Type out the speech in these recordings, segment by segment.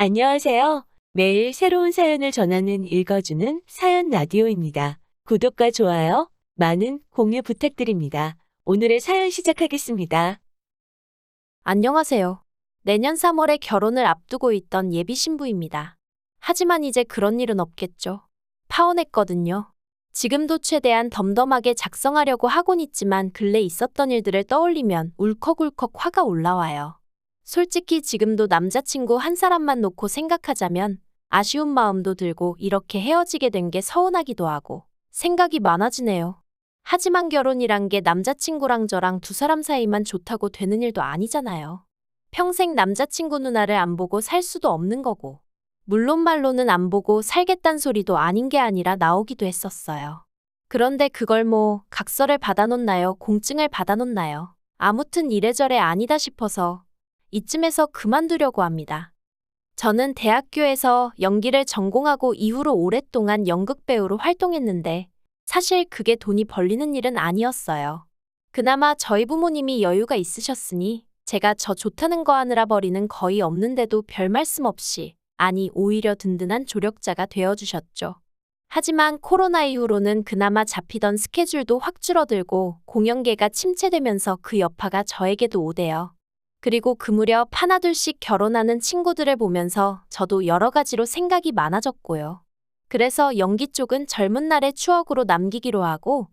안녕하세요. 매일 새로운 사연을 전하는 읽어주는 사연 라디오입니다. 구독과 좋아요, 많은 공유 부탁드립니다. 오늘의 사연 시작하겠습니다. 안녕하세요. 내년 3월에 결혼을 앞두고 있던 예비 신부입니다. 하지만 이제 그런 일은 없겠죠. 파혼했거든요. 지금도 최대한 덤덤하게 작성하려고 하곤 있지만 근래 있었던 일들을 떠올리면 울컥울컥 화가 올라와요. 솔직히 지금도 남자친구 한 사람만 놓고 생각하자면 아쉬운 마음도 들고 이렇게 헤어지게 된 게 서운하기도 하고 생각이 많아지네요. 하지만 결혼이란 게 남자친구랑 저랑 두 사람 사이만 좋다고 되는 일도 아니잖아요. 평생 남자친구 누나를 안 보고 살 수도 없는 거고. 물론 말로는 안 보고 살겠단 소리도 아닌 게 아니라 나오기도 했었어요. 그런데 그걸 뭐 각서를 받아놓나요? 공증을 받아놓나요? 아무튼 이래저래 아니다 싶어서 이쯤에서 그만두려고 합니다. 저는 대학교에서 연기를 전공하고 이후로 오랫동안 연극배우로 활동했는데 사실 그게 돈이 벌리는 일은 아니었어요. 그나마 저희 부모님이 여유가 있으셨으니 제가 저 좋다는 거 하느라 버리는 거의 없는데도 별 말씀 없이 아니 오히려 든든한 조력자가 되어주셨죠. 하지만 코로나 이후로는 그나마 잡히던 스케줄도 확 줄어들고 공연계가 침체되면서 그 여파가 저에게도 오대요. 그리고 그 무렵 하나둘씩 결혼하는 친구들을 보면서 저도 여러 가지로 생각이 많아졌고요. 그래서 연기 쪽은 젊은 날의 추억으로 남기기로 하고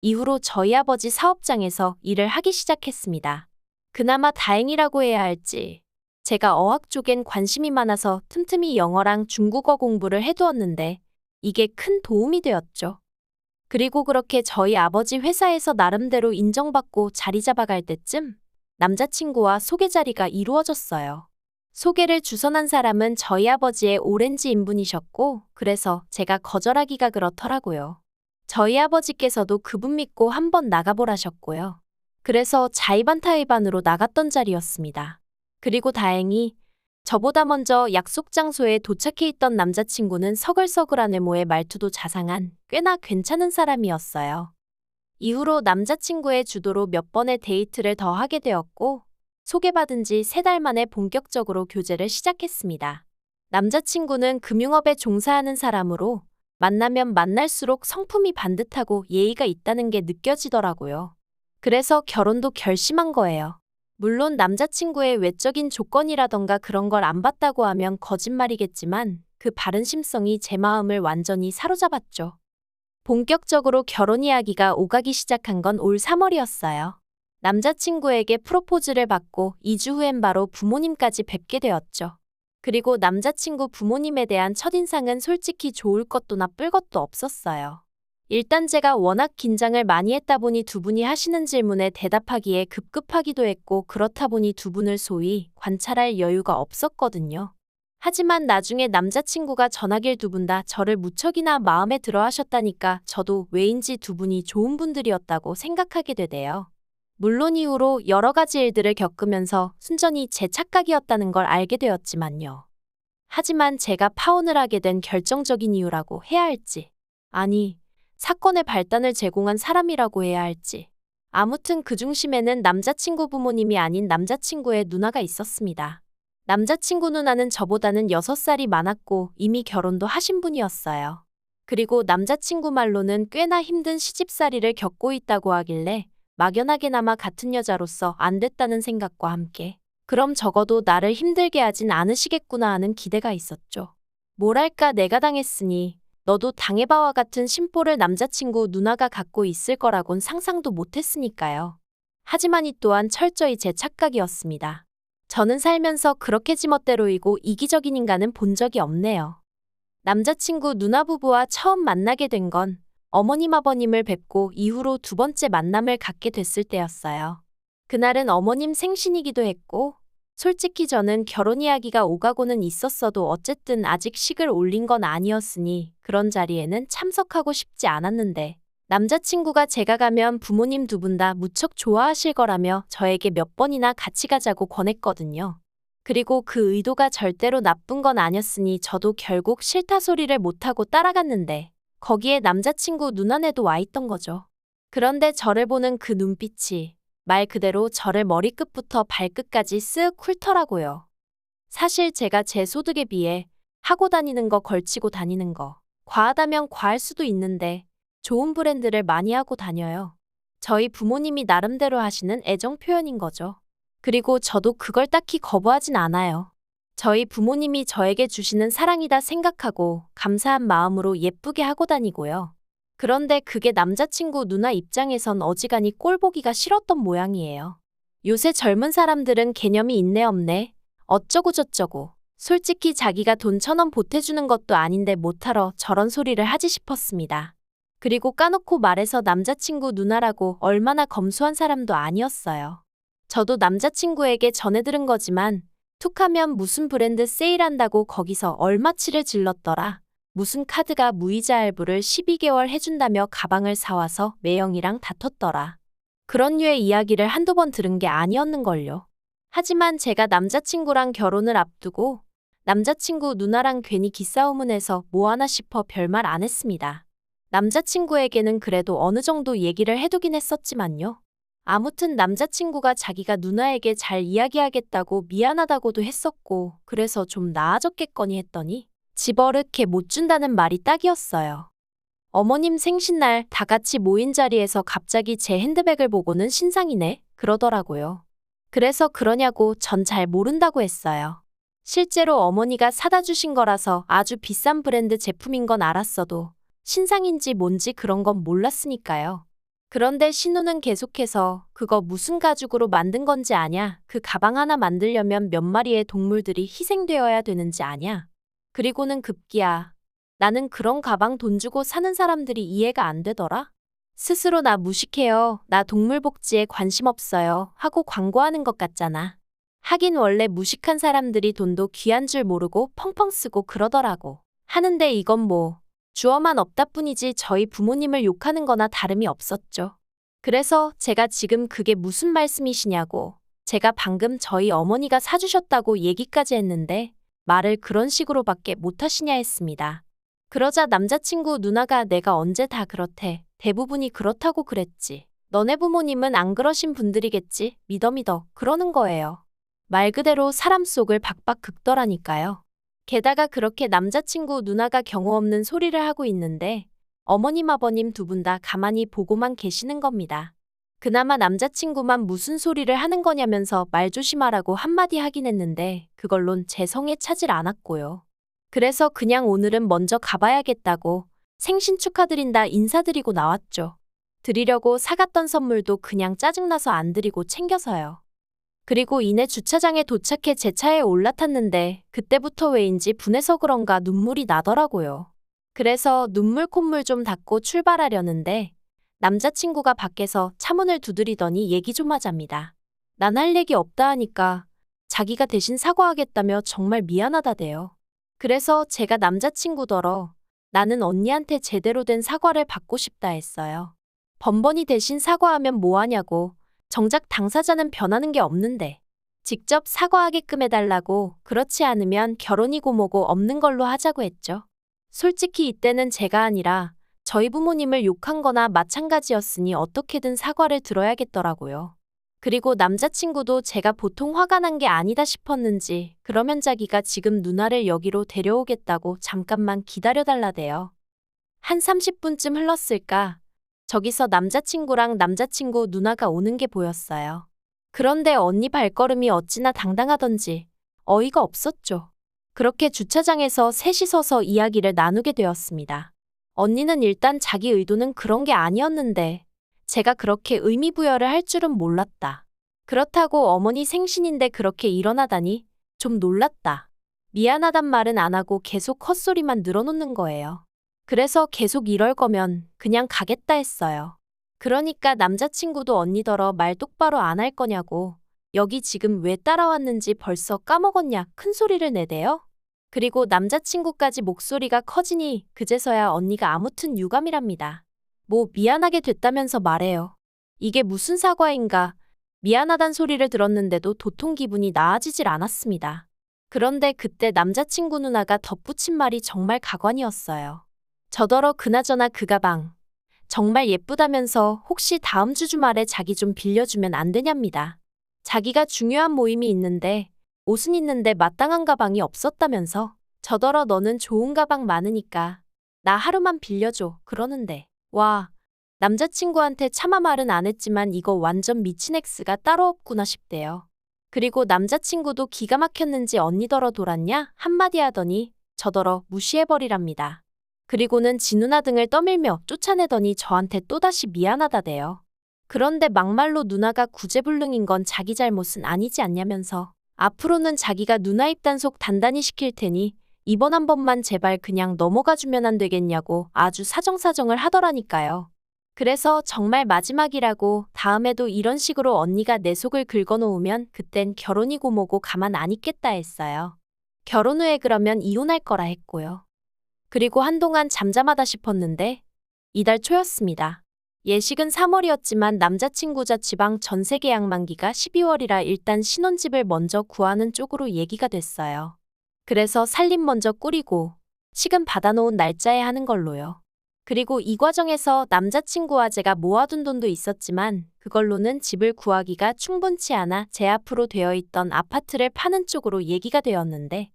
이후로 저희 아버지 사업장에서 일을 하기 시작했습니다. 그나마 다행이라고 해야 할지 제가 어학 쪽엔 관심이 많아서 틈틈이 영어랑 중국어 공부를 해두었는데 이게 큰 도움이 되었죠. 그리고 그렇게 저희 아버지 회사에서 나름대로 인정받고 자리 잡아갈 때쯤 남자친구와 소개 자리가 이루어졌어요. 소개를 주선한 사람은 저희 아버지의 오렌지 인분이셨고, 그래서 제가 거절하기가 그렇더라고요. 저희 아버지께서도 그분 믿고 한번 나가보라셨고요. 그래서 자의반타의반으로 나갔던 자리였습니다. 그리고 다행히 저보다 먼저 약속 장소에 도착해 있던 남자친구는 서글서글한 외모의 말투도 자상한 꽤나 괜찮은 사람이었어요. 이후로 남자친구의 주도로 몇 번의 데이트를 더 하게 되었고, 소개받은 지 세 달 만에 본격적으로 교제를 시작했습니다. 남자친구는 금융업에 종사하는 사람으로 만나면 만날수록 성품이 반듯하고 예의가 있다는 게 느껴지더라고요. 그래서 결혼도 결심한 거예요. 물론 남자친구의 외적인 조건이라던가 그런 걸 안 봤다고 하면 거짓말이겠지만 그 바른 심성이 제 마음을 완전히 사로잡았죠. 본격적으로 결혼 이야기가 오가기 시작한 건 올 3월이었어요. 남자친구에게 프로포즈를 받고 2주 후엔 바로 부모님까지 뵙게 되었죠. 그리고 남자친구 부모님에 대한 첫인상은 솔직히 좋을 것도 나쁠 것도 없었어요. 일단 제가 워낙 긴장을 많이 했다 보니 두 분이 하시는 질문에 대답하기에 급급하기도 했고 그렇다 보니 두 분을 소위 관찰할 여유가 없었거든요. 하지만 나중에 남자친구가 전하길 두 분 다 저를 무척이나 마음에 들어 하셨다니까 저도 왜인지 두 분이 좋은 분들이었다고 생각하게 되대요. 물론 이후로 여러 가지 일들을 겪으면서 순전히 제 착각이었다는 걸 알게 되었지만요. 하지만 제가 파혼을 하게 된 결정적인 이유라고 해야 할지, 아니, 사건의 발단을 제공한 사람이라고 해야 할지. 아무튼 그 중심에는 남자친구 부모님이 아닌 남자친구의 누나가 있었습니다. 남자친구 누나는 저보다는 6살이 많았고 이미 결혼도 하신 분이었어요. 그리고 남자친구 말로는 꽤나 힘든 시집살이를 겪고 있다고 하길래 막연하게나마 같은 여자로서 안 됐다는 생각과 함께 그럼 적어도 나를 힘들게 하진 않으시겠구나 하는 기대가 있었죠. 뭐랄까 내가 당했으니 너도 당해봐와 같은 심보를 남자친구 누나가 갖고 있을 거라곤 상상도 못했으니까요. 하지만 이 또한 철저히 제 착각이었습니다. 저는 살면서 그렇게 지멋대로이고 이기적인 인간은 본 적이 없네요. 남자친구 누나 부부와 처음 만나게 된 건 어머님 아버님을 뵙고 이후로 두 번째 만남을 갖게 됐을 때였어요. 그날은 어머님 생신이기도 했고 솔직히 저는 결혼 이야기가 오가고는 있었어도 어쨌든 아직 식을 올린 건 아니었으니 그런 자리에는 참석하고 싶지 않았는데 남자친구가 제가 가면 부모님 두 분 다 무척 좋아하실 거라며 저에게 몇 번이나 같이 가자고 권했거든요. 그리고 그 의도가 절대로 나쁜 건 아니었으니 저도 결국 싫다 소리를 못하고 따라갔는데 거기에 남자친구 눈안에도 와 있던 거죠. 그런데 저를 보는 그 눈빛이 말 그대로 저를 머리끝부터 발끝까지 쓱 훑더라고요. 사실 제가 제 소득에 비해 하고 다니는 거 걸치고 다니는 거 과하다면 과할 수도 있는데 좋은 브랜드를 많이 하고 다녀요. 저희 부모님이 나름대로 하시는 애정 표현인 거죠. 그리고 저도 그걸 딱히 거부하진 않아요. 저희 부모님이 저에게 주시는 사랑이다 생각하고 감사한 마음으로 예쁘게 하고 다니고요. 그런데 그게 남자친구 누나 입장에선 어지간히 꼴 보기가 싫었던 모양이에요. 요새 젊은 사람들은 개념이 있네 없네. 어쩌고 저쩌고. 솔직히 자기가 돈 천 원 보태주는 것도 아닌데 못하러 저런 소리를 하지 싶었습니다. 그리고 까놓고 말해서 남자친구 누나라고 얼마나 검소한 사람도 아니었어요. 저도 남자친구에게 전해 들은 거지만 툭하면 무슨 브랜드 세일한다고 거기서 얼마치를 질렀더라. 무슨 카드가 무이자 할부를 12개월 해준다며 가방을 사와서 매형이랑 다퉜더라. 그런 류의 이야기를 한두 번 들은 게 아니었는걸요. 하지만 제가 남자친구랑 결혼을 앞두고 남자친구 누나랑 괜히 기싸움은 해서 뭐 하나 싶어 별말 안 했습니다. 남자친구에게는 그래도 어느 정도 얘기를 해두긴 했었지만요. 아무튼 남자친구가 자기가 누나에게 잘 이야기하겠다고 미안하다고도 했었고, 그래서 좀 나아졌겠거니 했더니, 집어릇게 못 준다는 말이 딱이었어요. 어머님 생신날 다 같이 모인 자리에서 갑자기 제 핸드백을 보고는 신상이네, 그러더라고요. 그래서 그러냐고 전 잘 모른다고 했어요. 실제로 어머니가 사다 주신 거라서 아주 비싼 브랜드 제품인 건 알았어도, 신상인지 뭔지 그런 건 몰랐으니까요. 그런데 신우는 계속해서 그거 무슨 가죽으로 만든 건지 아냐? 그 가방 하나 만들려면 몇 마리의 동물들이 희생되어야 되는지 아냐? 그리고는 급기야. 나는 그런 가방 돈 주고 사는 사람들이 이해가 안 되더라? 스스로 나 무식해요. 나 동물 복지에 관심 없어요. 하고 광고하는 것 같잖아. 하긴 원래 무식한 사람들이 돈도 귀한 줄 모르고 펑펑 쓰고 그러더라고. 하는데 이건 뭐, 주어만 없다 뿐이지 저희 부모님을 욕하는 거나 다름이 없었죠. 그래서 제가 지금 그게 무슨 말씀이시냐고, 제가 방금 저희 어머니가 사주셨다고 얘기까지 했는데, 말을 그런 식으로밖에 못하시냐 했습니다. 그러자 남자친구 누나가 내가 언제 다 그렇대. 대부분이 그렇다고 그랬지. 너네 부모님은 안 그러신 분들이겠지. 믿어 믿어. 그러는 거예요. 말 그대로 사람 속을 박박 긁더라니까요. 게다가 그렇게 남자친구 누나가 경호 없는 소리를 하고 있는데 어머님 아버님 두 분 다 가만히 보고만 계시는 겁니다. 그나마 남자친구만 무슨 소리를 하는 거냐면서 말 조심하라고 한마디 하긴 했는데 그걸론 제 성에 차질 않았고요. 그래서 그냥 오늘은 먼저 가봐야겠다고 생신 축하드린다 인사드리고 나왔죠. 드리려고 사갔던 선물도 그냥 짜증나서 안 드리고 챙겨서요. 그리고 이내 주차장에 도착해 제 차에 올라탔는데 그때부터 왜인지 분해서 그런가 눈물이 나더라고요. 그래서 눈물 콧물 좀 닦고 출발하려는데 남자친구가 밖에서 차문을 두드리더니 얘기 좀 하자입니다. 난 할 얘기 없다 하니까 자기가 대신 사과하겠다며 정말 미안하다대요. 그래서 제가 남자친구더러 나는 언니한테 제대로 된 사과를 받고 싶다 했어요. 번번이 대신 사과하면 뭐하냐고 정작 당사자는 변하는 게 없는데 직접 사과하게끔 해달라고 그렇지 않으면 결혼이고 뭐고 없는 걸로 하자고 했죠. 솔직히 이때는 제가 아니라 저희 부모님을 욕한 거나 마찬가지였으니 어떻게든 사과를 들어야겠더라고요. 그리고 남자친구도 제가 보통 화가 난 게 아니다 싶었는지 그러면 자기가 지금 누나를 여기로 데려오겠다고 잠깐만 기다려달라대요. 한 30분쯤 흘렀을까? 저기서 남자친구랑 남자친구 누나가 오는 게 보였어요. 그런데 언니 발걸음이 어찌나 당당하던지 어이가 없었죠. 그렇게 주차장에서 셋이 서서 이야기를 나누게 되었습니다. 언니는 일단 자기 의도는 그런 게 아니었는데 제가 그렇게 의미부여를 할 줄은 몰랐다. 그렇다고 어머니 생신인데 그렇게 일어나다니 좀 놀랐다. 미안하단 말은 안 하고 계속 헛소리만 늘어놓는 거예요. 그래서 계속 이럴 거면 그냥 가겠다 했어요. 그러니까 남자친구도 언니더러 말 똑바로 안 할 거냐고. 여기 지금 왜 따라왔는지 벌써 까먹었냐 큰 소리를 내대요. 그리고 남자친구까지 목소리가 커지니 그제서야 언니가 아무튼 유감이랍니다. 뭐 미안하게 됐다면서 말해요. 이게 무슨 사과인가. 미안하단 소리를 들었는데도 도통 기분이 나아지질 않았습니다. 그런데 그때 남자친구 누나가 덧붙인 말이 정말 가관이었어요. 저더러 그나저나 그 가방. 정말 예쁘다면서 혹시 다음 주 주말에 자기 좀 빌려주면 안 되냐입니다. 자기가 중요한 모임이 있는데 옷은 있는데 마땅한 가방이 없었다면서. 저더러 너는 좋은 가방 많으니까 나 하루만 빌려줘 그러는데. 와, 남자친구한테 차마 말은 안 했지만 이거 완전 미친 X가 따로 없구나 싶대요. 그리고 남자친구도 기가 막혔는지 언니더러 돌았냐? 한마디 하더니 저더러 무시해버리랍니다. 그리고는 지 누나 등을 떠밀며 쫓아내더니 저한테 또다시 미안하다대요. 그런데 막말로 누나가 구제불능인 건 자기 잘못은 아니지 않냐면서 앞으로는 자기가 누나 입단속 단단히 시킬 테니 이번 한 번만 제발 그냥 넘어가 주면 안 되겠냐고 아주 사정사정을 하더라니까요. 그래서 정말 마지막이라고 다음에도 이런 식으로 언니가 내 속을 긁어놓으면 그땐 결혼이고 뭐고 가만 안 있겠다 했어요. 결혼 후에 그러면 이혼할 거라 했고요. 그리고 한동안 잠잠하다 싶었는데 이달 초였습니다. 예식은 3월이었지만 남자친구 자취방 전세 계약 만기가 12월이라 일단 신혼집을 먼저 구하는 쪽으로 얘기가 됐어요. 그래서 살림 먼저 꾸리고 식은 받아놓은 날짜에 하는 걸로요. 그리고 이 과정에서 남자친구와 제가 모아둔 돈도 있었지만 그걸로는 집을 구하기가 충분치 않아 제 앞으로 되어 있던 아파트를 파는 쪽으로 얘기가 되었는데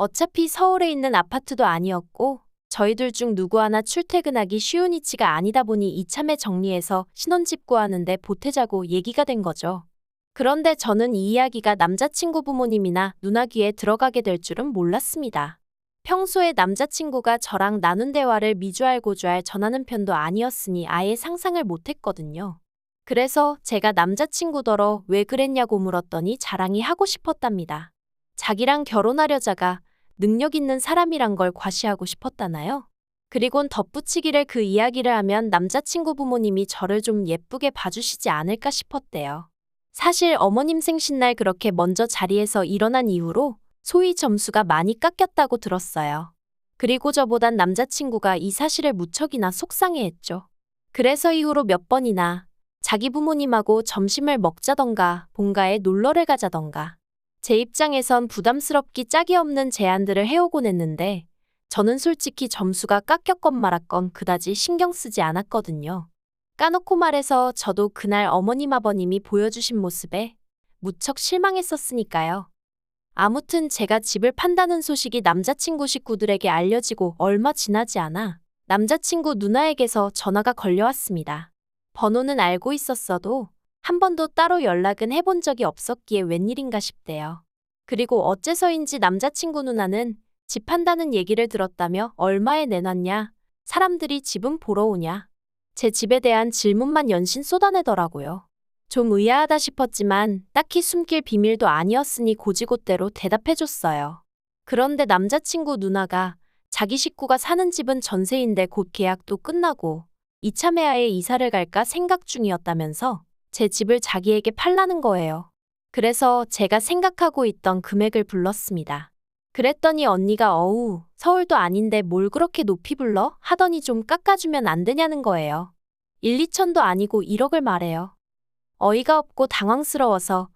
어차피 서울에 있는 아파트도 아니었고 저희들 중 누구 하나 출퇴근하기 쉬운 위치가 아니다 보니 이참에 정리해서 신혼집 구하는데 보태자고 얘기가 된 거죠. 그런데 저는 이 이야기가 남자친구 부모님이나 누나 귀에 들어가게 될 줄은 몰랐습니다. 평소에 남자친구가 저랑 나눈 대화를 미주알고주알 전하는 편도 아니었으니 아예 상상을 못했거든요. 그래서 제가 남자친구더러 왜 그랬냐고 물었더니 자랑이 하고 싶었답니다. 자기랑 결혼하려자가 능력 있는 사람이란 걸 과시하고 싶었다나요? 그리곤 덧붙이기를 그 이야기를 하면 남자친구 부모님이 저를 좀 예쁘게 봐주시지 않을까 싶었대요. 사실 어머님 생신날 그렇게 먼저 자리에서 일어난 이후로 소위 점수가 많이 깎였다고 들었어요. 그리고 저보단 남자친구가 이 사실을 무척이나 속상해했죠. 그래서 이후로 몇 번이나 자기 부모님하고 점심을 먹자던가 본가에 놀러를 가자던가 제 입장에선 부담스럽기 짝이 없는 제안들을 해오곤 했는데 저는 솔직히 점수가 깎였건 말았건 그다지 신경 쓰지 않았거든요. 까놓고 말해서 저도 그날 어머님 아버님이 보여주신 모습에 무척 실망했었으니까요. 아무튼 제가 집을 판다는 소식이 남자친구 식구들에게 알려지고 얼마 지나지 않아 남자친구 누나에게서 전화가 걸려왔습니다. 번호는 알고 있었어도 한 번도 따로 연락은 해본 적이 없었기에 웬일인가 싶대요. 그리고 어째서인지 남자친구 누나는 집 판다는 얘기를 들었다며 얼마에 내놨냐, 사람들이 집은 보러 오냐, 제 집에 대한 질문만 연신 쏟아내더라고요. 좀 의아하다 싶었지만 딱히 숨길 비밀도 아니었으니 고지고대로 대답해줬어요. 그런데 남자친구 누나가 자기 식구가 사는 집은 전세인데 곧 계약도 끝나고 이참에 아예 이사를 갈까 생각 중이었다면서 제 집을 자기에게 팔라는 거예요. 그래서 제가 생각하고 있던 금액을 불렀습니다. 그랬더니 언니가 어우, 서울도 아닌데 뭘 그렇게 높이 불러? 하더니 좀 깎아주면 안 되냐는 거예요. 1, 2천도 아니고 1억을 말해요. 어이가 없고 당황스러워서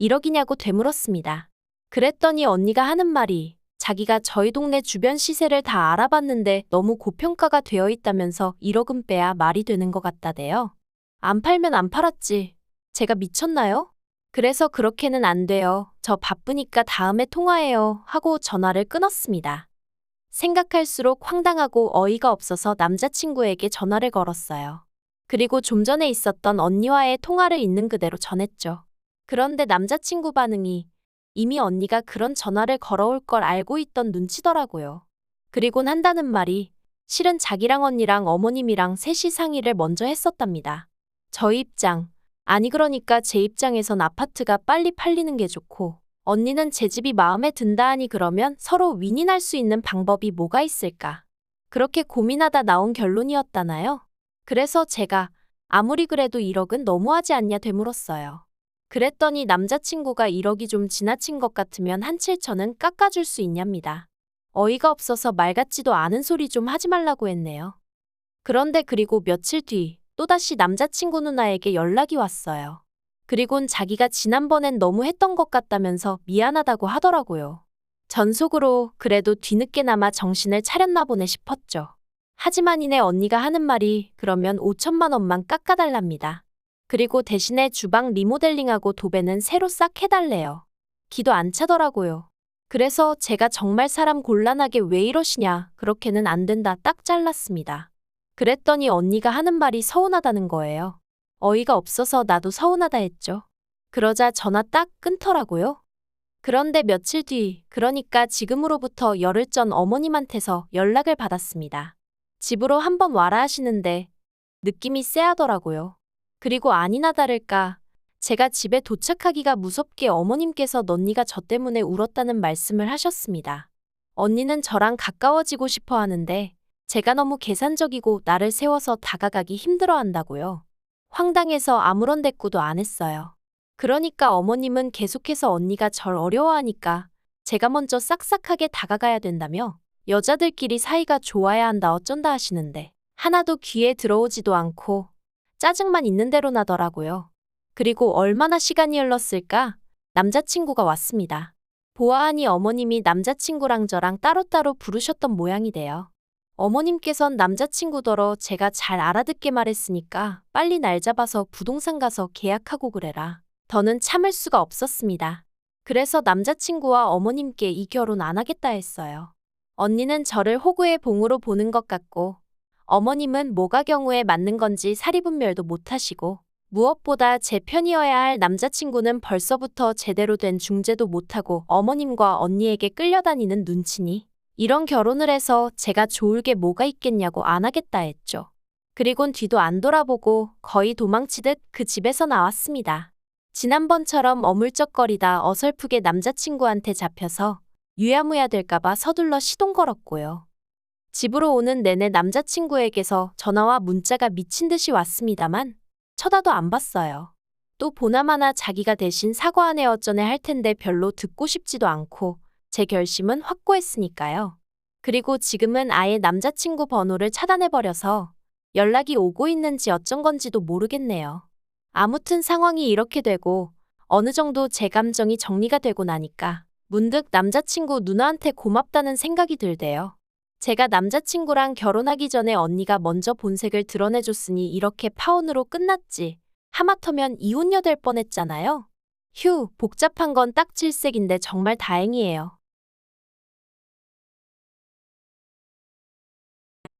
1억이냐고 되물었습니다. 그랬더니 언니가 하는 말이 자기가 저희 동네 주변 시세를 다 알아봤는데 너무 고평가가 되어 있다면서 1억은 빼야 말이 되는 것 같다대요. 안 팔면 안 팔았지. 제가 미쳤나요? 그래서 그렇게는 안 돼요. 저 바쁘니까 다음에 통화해요. 하고 전화를 끊었습니다. 생각할수록 황당하고 어이가 없어서 남자친구에게 전화를 걸었어요. 그리고 좀 전에 있었던 언니와의 통화를 있는 그대로 전했죠. 그런데 남자친구 반응이 이미 언니가 그런 전화를 걸어올 걸 알고 있던 눈치더라고요. 그리곤 한다는 말이 실은 자기랑 언니랑 어머님이랑 셋이 상의를 먼저 했었답니다. 저희 입장, 아니 그러니까 제 입장에선 아파트가 빨리 팔리는 게 좋고 언니는 제 집이 마음에 든다 하니 그러면 서로 윈윈할 수 있는 방법이 뭐가 있을까? 그렇게 고민하다 나온 결론이었다나요? 그래서 제가 아무리 그래도 1억은 너무하지 않냐 되물었어요. 그랬더니 남자친구가 1억이 좀 지나친 것 같으면 한 7천은 깎아줄 수 있냐입니다. 어이가 없어서 말 같지도 않은 소리 좀 하지 말라고 했네요. 그런데 그리고 며칠 뒤 또다시 남자친구 누나에게 연락이 왔어요. 그리곤 자기가 지난번엔 너무 했던 것 같다면서 미안하다고 하더라고요. 전속으로 그래도 뒤늦게나마 정신을 차렸나 보네 싶었죠. 하지만 이내 언니가 하는 말이 그러면 5천만 원만 깎아달랍니다. 그리고 대신에 주방 리모델링하고 도배는 새로 싹 해달래요. 기도 안 차더라고요. 그래서 제가 정말 사람 곤란하게 왜 이러시냐, 그렇게는 안 된다 딱 잘랐습니다. 그랬더니 언니가 하는 말이 서운하다는 거예요. 어이가 없어서 나도 서운하다 했죠. 그러자 전화 딱 끊더라고요. 그런데 며칠 뒤, 그러니까 지금으로부터 열흘 전 어머님한테서 연락을 받았습니다. 집으로 한번 와라 하시는데 느낌이 쎄하더라고요. 그리고 아니나 다를까 제가 집에 도착하기가 무섭게 어머님께서 넌니가 저 때문에 울었다는 말씀을 하셨습니다. 언니는 저랑 가까워지고 싶어 하는데 제가 너무 계산적이고 나를 세워서 다가가기 힘들어 한다고요. 황당해서 아무런 대꾸도 안 했어요. 그러니까 어머님은 계속해서 언니가 절 어려워하니까 제가 먼저 싹싹하게 다가가야 된다며 여자들끼리 사이가 좋아야 한다 어쩐다 하시는데 하나도 귀에 들어오지도 않고 짜증만 있는 대로 나더라고요. 그리고 얼마나 시간이 흘렀을까? 남자친구가 왔습니다. 보아하니 어머님이 남자친구랑 저랑 따로따로 부르셨던 모양이 돼요. 어머님께선 남자친구더러 제가 잘 알아듣게 말했으니까 빨리 날 잡아서 부동산 가서 계약하고 그래라. 더는 참을 수가 없었습니다. 그래서 남자친구와 어머님께 이 결혼 안 하겠다 했어요. 언니는 저를 호구의 봉으로 보는 것 같고 어머님은 뭐가 경우에 맞는 건지 사리분별도 못하시고 무엇보다 제 편이어야 할 남자친구는 벌써부터 제대로 된 중재도 못하고 어머님과 언니에게 끌려다니는 눈치니 이런 결혼을 해서 제가 좋을 게 뭐가 있겠냐고 안 하겠다 했죠. 그리곤 뒤도 안 돌아보고 거의 도망치듯 그 집에서 나왔습니다. 지난번처럼 어물쩍거리다 어설프게 남자친구한테 잡혀서 유야무야 될까봐 서둘러 시동 걸었고요. 집으로 오는 내내 남자친구에게서 전화와 문자가 미친 듯이 왔습니다만 쳐다도 안 봤어요. 또 보나마나 자기가 대신 사과하네 어쩌네 할 텐데 별로 듣고 싶지도 않고 제 결심은 확고했으니까요. 그리고 지금은 아예 남자친구 번호를 차단해버려서 연락이 오고 있는지 어쩐 건지도 모르겠네요. 아무튼 상황이 이렇게 되고 어느 정도 제 감정이 정리가 되고 나니까 문득 남자친구 누나한테 고맙다는 생각이 들대요. 제가 남자친구랑 결혼하기 전에 언니가 먼저 본색을 드러내줬으니 이렇게 파혼으로 끝났지. 하마터면 이혼녀 될 뻔했잖아요. 휴, 복잡한 건 딱 질색인데 정말 다행이에요.